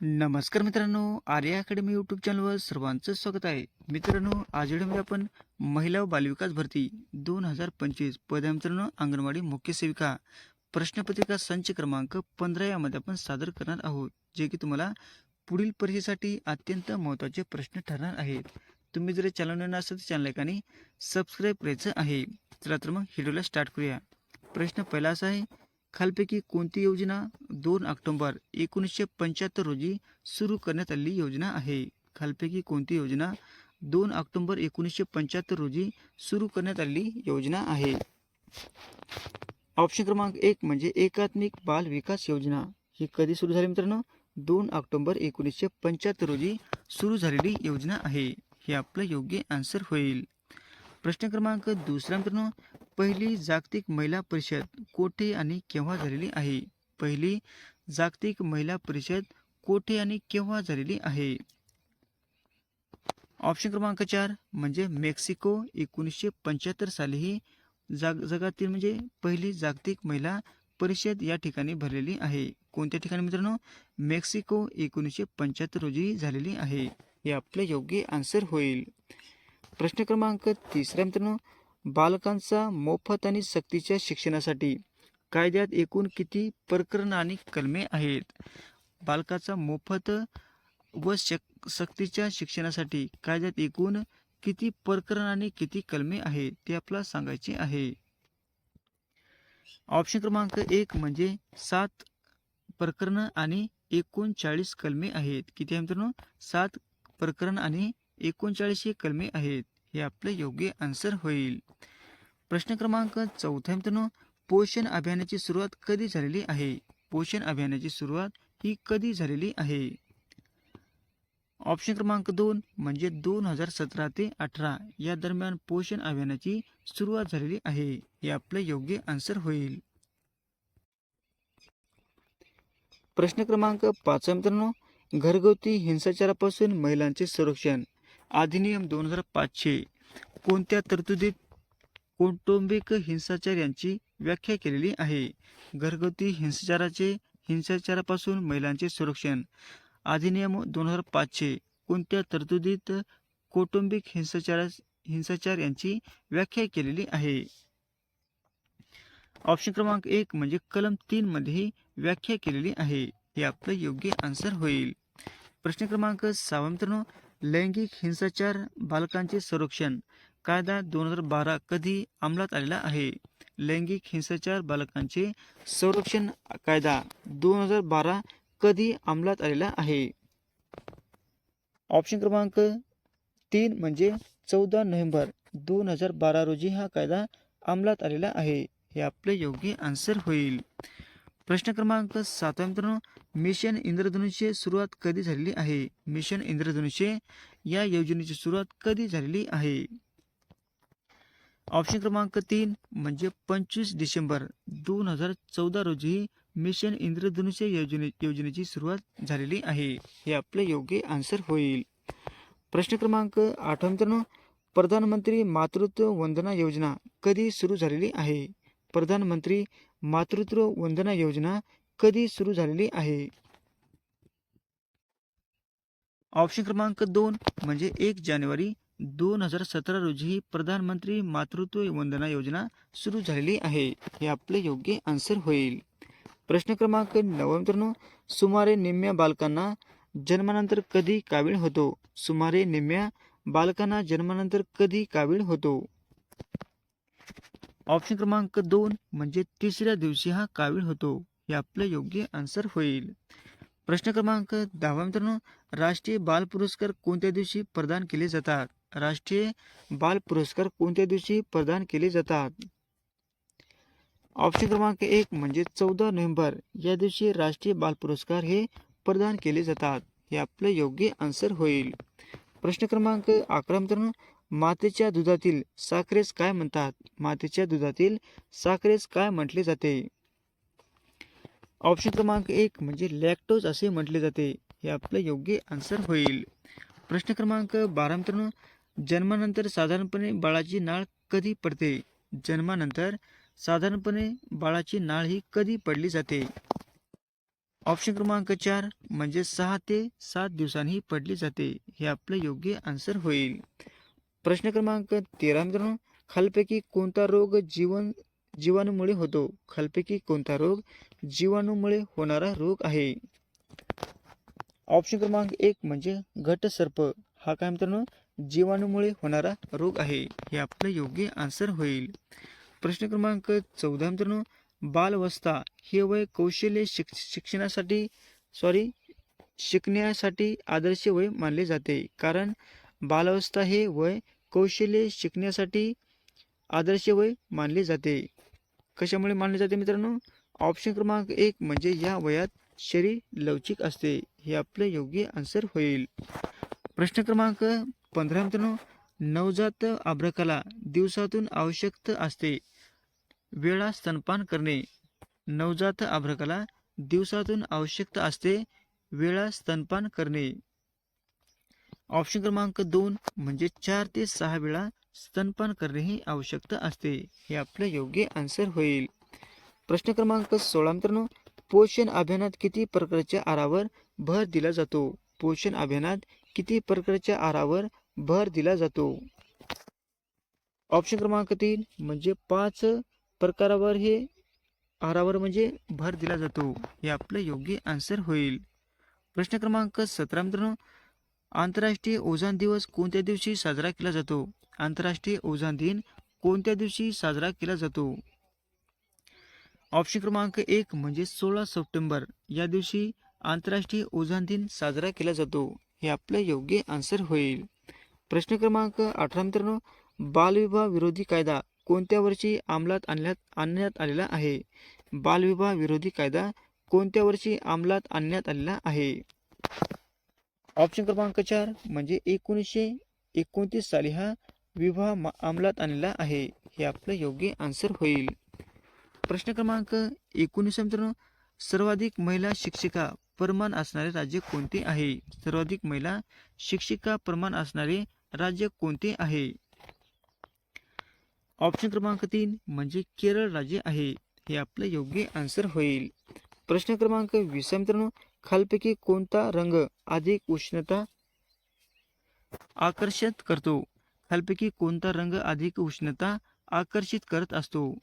नमस्कार मित्रांनो Arya academy YouTube चॅनलवर सर्वांचं स्वागत आहे. मित्रांनो आज व्हिडिओमध्ये आपण महिला व बालविकास भरती दोन हजार पंचवीस पदे मित्रांनो अंगणवाडी मुख्य सेविका प्रश्नपत्रिका संच क्रमांक पंधरा यामध्ये आपण सादर करणार आहोत जे की तुम्हाला पुढील परीक्षेसाठी अत्यंत महत्त्वाचे प्रश्न ठरणार आहेत. तुम्ही जर चॅनल असाल असेल तर चॅनल एकाने सबस्क्राईब करायचं आहे. चला तर मग व्हिडिओला स्टार्ट करूया. प्रश्न पहिला असा आहे खालपैकी कोणती योजना दोन ऑक्टोंबर एकोणीसशे पंच्याहत्तर रोजी सुरू करण्यात आलेली योजना आहे? खालपैकी कोणती योजना दोन ऑक्टोंबर एकोणीसशे पंच्याहत्तर रोजी सुरू करण्यात आलेली योजना आहे? ऑप्शन क्रमांक एक म्हणजे एकात्मिक बाल विकास योजना. ही कधी सुरू झाली मित्रांनो? दोन ऑक्टोंबर एकोणीसशे पंच्याहत्तर रोजी सुरू झालेली योजना आहे. हे आपलं योग्य आन्सर होईल. प्रश्न क्रमांक दुसरा मित्रांनो पहिली जागतिक महिला परिषद कोठे आणि केव्हा झालेली आहे? पहिली जागतिक महिला परिषद कोठे आणि केव्हा झालेली आहे? ऑप्शन क्रमांक चार म्हणजे मेक्सिको एकोणीसशे पंच्याहत्तर साली ही जाग जगातील म्हणजे पहिली जागतिक महिला परिषद या ठिकाणी भरलेली आहे. कोणत्या ठिकाणी मित्रांनो? मेक्सिको एकोणीसशे पंच्याहत्तर रोजी झालेली आहे. हे आपलं योग्य आन्सर होईल. प्रश्न क्रमांक तिसऱ्या मित्रांनो बालकांचा मोफत आणि सक्तीच्या शिक्षणासाठी कायद्यात एकूण किती प्रकरण आणि कलमे आहेत? बालकाचा मोफत व शक सक्तीच्या शिक्षणासाठी कायद्यात एकूण किती प्रकरण आणि किती कलमे आहेत ते आपल्याला सांगायचे आहे. ऑप्शन क्रमांक एक म्हणजे सात प्रकरण आणि एकोणचाळीस कलमे आहेत. किती आहे मित्रांनो? सात प्रकरण आणि एकोणचाळीस ही कलमे आहेत. हे आपलं योग्य आन्सर होईल. प्रश्न क्रमांक चौथा मित्रांनो पोषण अभियानाची सुरुवात कधी झालेली आहे? पोषण अभियानाची सुरुवात ही कधी झालेली आहे? ऑप्शन क्रमांक दोन म्हणजे दोन हजार सतरा ते अठरा या दरम्यान पोषण अभियानाची सुरुवात झालेली आहे. हे आपलं योग्य आन्सर होईल. प्रश्न क्रमांक पाच मित्रांनो घरगुती हिंसाचारापासून महिलांचे संरक्षण. अधिनियम दोन हजार पाचशे कोणत्या तरतुदीत कौटुंबिक हिंसाचार यांची व्याख्या केलेली आहे? घरगुती हिंसाचाराचे हिंसाचारापासून महिलांचे संरक्षण. अधिनियम दोन हजार पाचशे कोणत्या तरतुदीत कौटुंबिक हिंसाचार हिंसाचार यांची व्याख्या केलेली आहे? ऑप्शन क्रमांक एक म्हणजे कलम तीन मध्ये व्याख्या केलेली आहे. हे आपलं योग्य आन्सर होईल. प्रश्न क्रमांक सहा मित्रांनो लैंगिक हिंसाचार बालकांचे संरक्षण कायदा दोन हजार बारा कधी अंमलात आलेला आहे? लैंगिक हिंसाचार बालकांचे संरक्षण कायदा दोन हजार बारा कधी अंमलात आलेला आहे? ऑप्शन क्रमांक तीन म्हणजे चौदा नोव्हेंबर दोन हजार बारा रोजी हा कायदा अंमलात आलेला आहे. हे आपले योग्य आन्सर होईल. प्रश्न क्रमांक सातवा मित्रांनो मिशन इंद्रधनुष्य सुरुवात कधी झालेली आहे? मिशन इंद्रधनुष्य या योजनेची सुरुवात कधी झालेली आहे? ऑप्शन क्रमांक तीन म्हणजे पंचवीस डिसेंबर दोन हजार चौदा रोजी मिशन इंद्रधनुष्य योजने योजनेची सुरुवात झालेली आहे. हे आपले योग्य आन्सर होईल. प्रश्न क्रमांक आठवा मित्रांनो प्रधानमंत्री मातृत्व वंदना योजना कधी सुरू झालेली आहे? प्रधानमंत्री मातृत्व वंदना योजना कधी सुरू झालेली आहे? ऑप्शन क्रमांक दोन म्हणजे एक जानेवारी दोन हजार सतरा रोजी ही प्रधानमंत्री मातृत्व वंदना योजना सुरू झालेली आहे. हे आपले योग्य आन्सर होईल. प्रश्न क्रमांक नऊ मित्रांनो सुमारे निम्म्या बालकांना जन्मानंतर कधी कावीळ होतो? सुमारे निम्म्या बालकांना जन्मानंतर कधी कावीळ होतो? ऑप्शन क्रमांक दोन म्हणजे तिसऱ्या दिवशी हा कावीळ होतो हे आपलं योग्य आन्सर होईल. प्रश्न क्रमांक दहावा मित्रांनो राष्ट्रीय बाल पुरस्कार कोणत्या दिवशी प्रदान केले जातात? राष्ट्रीय बाल पुरस्कार कोणत्या दिवशी प्रदान केले जातात? ऑप्शन क्रमांक एक म्हणजे चौदा नोव्हेंबर या दिवशी राष्ट्रीय बाल पुरस्कार हे प्रदान केले जातात हे आपलं योग्य आन्सर होईल. प्रश्न क्रमांक अकरा मित्रांनो मातेच्या दुधातील साखरेस काय म्हणतात? मातेच्या दुधातील साखरेस काय म्हटले जाते? ऑप्शन क्रमांक एक म्हणजे लॅक्टोज असे म्हटले जाते. हे आपलं योग्य आन्सर होईल. प्रश्न क्रमांक बारा मित्रांनो जन्मानंतर साधारणपणे बाळाची नाळ कधी पडते? जन्मानंतर साधारणपणे बाळाची नाळ ही कधी पडली जाते? ऑप्शन क्रमांक चार म्हणजे सहा ते सात दिवसांनी पडली जाते. हे आपलं योग्य आन्सर होईल. प्रश्न क्रमांक तेरा मित्रांनो खालपैकी कोणता रोग जीवन जीवाणूमुळे होतो? खालपैकी कोणता रोग जीवाणूमुळे होणारा रोग आहे? ऑप्शन क्रमांक एक म्हणजे घटसर्प. हा काय मित्रांनो? जीवाणूमुळे होणारा रोग आहे. हे आपलं योग्य आन्सर होईल. प्रश्न क्रमांक चौदा मित्रांनो बालवस्था. हे वय कौशल्य शिक शिक्षणासाठी सॉरी शिकण्यासाठी आदर्श वय मानले जाते. कारण बालावस्था हे वय कौशल्य शिकण्यासाठी आदर्श वय मानले जाते. कशामुळे मानले जाते मित्रांनो? ऑप्शन क्रमांक एक म्हणजे या वयात शरीर लवचिक असते. हे आपलं योग्य आन्सर होईल. प्रश्न क्रमांक पंधरा मित्रांनो नवजात आभ्रकाला दिवसातून आवश्यक असते. वेळा स्तनपान करणे. नवजात आभ्रकाला दिवसातून आवश्यक असते. वेळा स्तनपान करणे. ऑप्शन क्रमांक दोन म्हणजे चार ते सहा वेळा स्तनपान करणे ही आवश्यकता असते. हे आपलं योग्य आन्सर होईल. प्रश्न क्रमांक सोळा मित्रांनो पोषण अभियानात किती प्रकारच्या आहारावर भर दिला जातो? पोषण अभियानात किती प्रकारच्या आहारावर भर दिला जातो? ऑप्शन क्रमांक तीन म्हणजे पाच प्रकारावर हे आहारावर म्हणजे भर दिला जातो. हे आपलं योग्य आन्सर होईल. प्रश्न क्रमांक सतरा मित्रांनो आंतरराष्ट्रीय ओझान दिवस कोणत्या दिवशी साजरा केला जातो? आंतरराष्ट्रीय ओझान दिन कोणत्या दिवशी साजरा केला जातो? ऑप्शन क्रमांक एक म्हणजे सोळा सप्टेंबर. या दिवशी आंतरराष्ट्रीय ओझान दिन साजरा केला जातो. हे आपलं योग्य आन्सर होईल. प्रश्न क्रमांक अठरा मित्रांनो बालविवाह विरोधी कायदा कोणत्या वर्षी अंमलात आणण्यात आणण्यात आलेला आहे? बालविवाह विरोधी कायदा कोणत्या वर्षी अंमलात आणण्यात आलेला आहे? ऑप्शन क्रमांक चार म्हणजे एकोणीसशे एकोणतीस साली हा विवाह अंमलात आणलेला आहे. हे आपलं योग्य आन्सर होईल. प्रश्न क्रमांक एकोणीस मित्रांनो. सर्वाधिक महिला शिक्षिका प्रमाण असणारे राज्य कोणते आहे? सर्वाधिक महिला शिक्षिका प्रमाण असणारे राज्य कोणते आहे? ऑप्शन क्रमांक तीन म्हणजे केरळ राज्य आहे. हे आपलं योग्य आन्सर होईल. प्रश्न क्रमांक वीस मित्रांनो. खालपैकी कोणता रंग अधिक उष्णता आकर्षित करतो? खालपैकी कोणता रंग अधिक उष्णता आकर्षित करत असतो?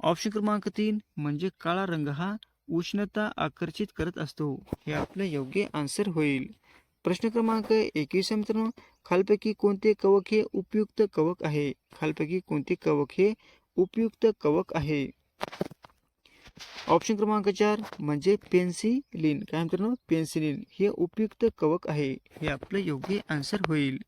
ऑप्शन क्रमांक तीन म्हणजे काळा रंग हा उष्णता आकर्षित करत असतो. हे आपलं योग्य आन्सर होईल. प्रश्न क्रमांक एकवीस मित्रांनो. खालपैकी कोणते कवक हे उपयुक्त कवक आहे? खालपैकी कोणते कवक हे उपयुक्त कवक आहे? ऑप्शन क्रमांक चार म्हणजे पेन्सिलिन. काय मित्रांनो पेन्सिलिन. हे उपयुक्त कवक आहे. हे आपलं योग्य आन्सर होईल.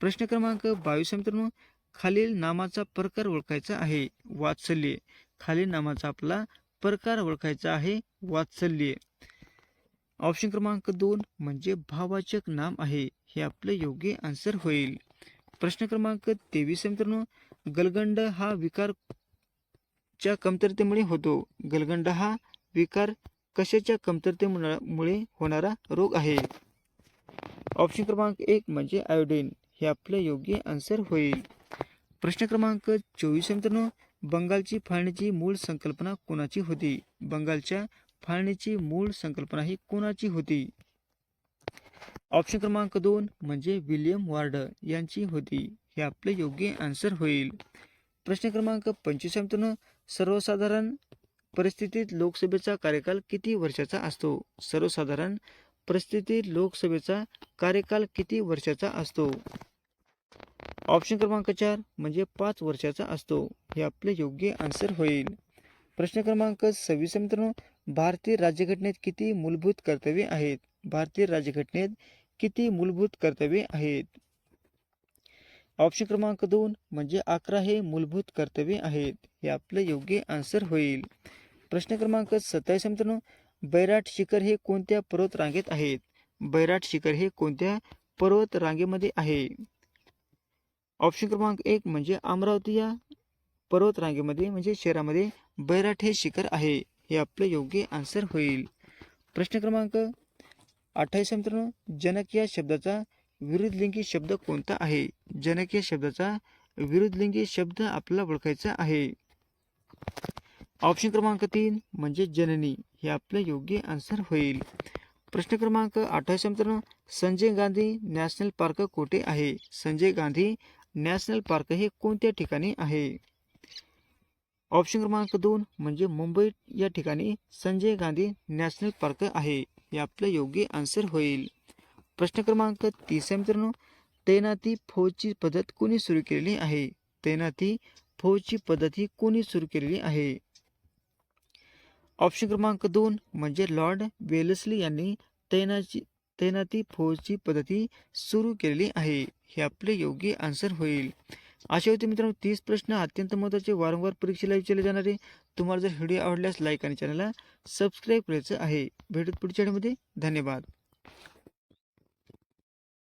प्रश्न क्रमांक बावीस मित्रांनो. खालील नामाचा प्रकार ओळखायचा आहे. वात्सल्य. खालील नामाचा आपला प्रकार ओळखायचा आहे. वात्सल्य. ऑप्शन क्रमांक दोन म्हणजे भावाचक नाम आहे. हे आपलं योग्य आन्सर होईल. प्रश्न क्रमांक तेवीस मित्रांनो. गलगंड हा विकार च्या कमतरतेमुळे होतो. गलगंड हा विकार कशाच्या कमतरतेमुळे होणारा रोग आहे? ऑप्शन क्रमांक एक म्हणजे आयोडीन हे आपलं योग्य आन्सर होईल. प्रश्न क्रमांक चोवीस मित्रांनो. बंगालची फाळणीची मूळ संकल्पना कोणाची होती? बंगालच्या फाळणीची मूळ संकल्पना ही कोणाची होती? ऑप्शन क्रमांक दोन म्हणजे विल्यम वार्ड यांची होती. हे आपले योग्य आन्सर होईल. प्रश्न क्रमांक पंचवीस मित्रांनो. सर्वसाधारण परिस्थितीत लोकसभेचा कार्यकाल किती वर्षाचा असतो? सर्वसाधारण परिस्थितीत लोकसभेचा कार्यकाल किती वर्षाचा असतो? ऑप्शन क्रमांक चार म्हणजे पाच वर्षाचा असतो. हे आपले योग्य आन्सर होईल. प्रश्न क्रमांक सव्वीस मित्रांनो. भारतीय राज्यघटनेत किती मूलभूत कर्तव्ये आहेत? भारतीय राज्यघटनेत किती मूलभूत कर्तव्ये आहेत? ऑप्शन क्रमांक दोन म्हणजे अकरा हे मूलभूत कर्तव्ये आहेत. हे आपलं योग्य आन्सर होईल. प्रश्न क्रमांक सत्तावीस मित्रांनो. बैराट शिखर हे कोणत्या पर्वत रांगेत आहेत? बैराट शिखर हे कोणत्या पर्वत रांगेमध्ये आहे? ऑप्शन क्रमांक एक म्हणजे अमरावती या पर्वत रांगेमध्ये म्हणजे शहरामध्ये बैराट हे शिखर आहे. हे आपलं योग्य आन्सर होईल. प्रश्न क्रमांक अठ्ठावीस मित्रांनो. जनक या शब्दाचा विरुद्धलिंगी शब्द कोणता आहे? जनक या शब्दाचा विरुद्धलिंगी शब्द आपल्याला ओळखायचा आहे. ऑप्शन क्रमांक तीन म्हणजे जननी. हे आपलं योग्य आन्सर होईल. प्रश्न क्रमांक अठ्ठावीस मित्रांनो संजय गांधी नॅशनल पार्क कोठे आहे? संजय गांधी नॅशनल पार्क हे कोणत्या ठिकाणी आहे? ऑप्शन क्रमांक दोन म्हणजे मुंबई या ठिकाणी संजय गांधी नॅशनल पार्क आहे. हे आपलं योग्य आन्सर होईल. प्रश्न क्रमांक तीस आहे मित्रांनो तैनाती फौजची पद्धत कोणी सुरू केलेली आहे? तैनाती फौजची पद्धत ही कोणी सुरू केलेली आहे? ऑप्शन क्रमांक दोन म्हणजे लॉर्ड वेलस्ली यांनी तैनाची तैनाती फौजची पद्धती सुरू केलेली आहे. हे आपले योग्य आन्सर होईल. असे होते मित्रांनो तीस प्रश्न अत्यंत महत्त्वाचे. वारंवार परीक्षेला विचारले जाणारे. तुम्हाला जर व्हिडिओ आवडल्यास लाईक आणि चॅनलला सबस्क्राईब करायचं आहे. भेटत पुढच्या धन्यवाद.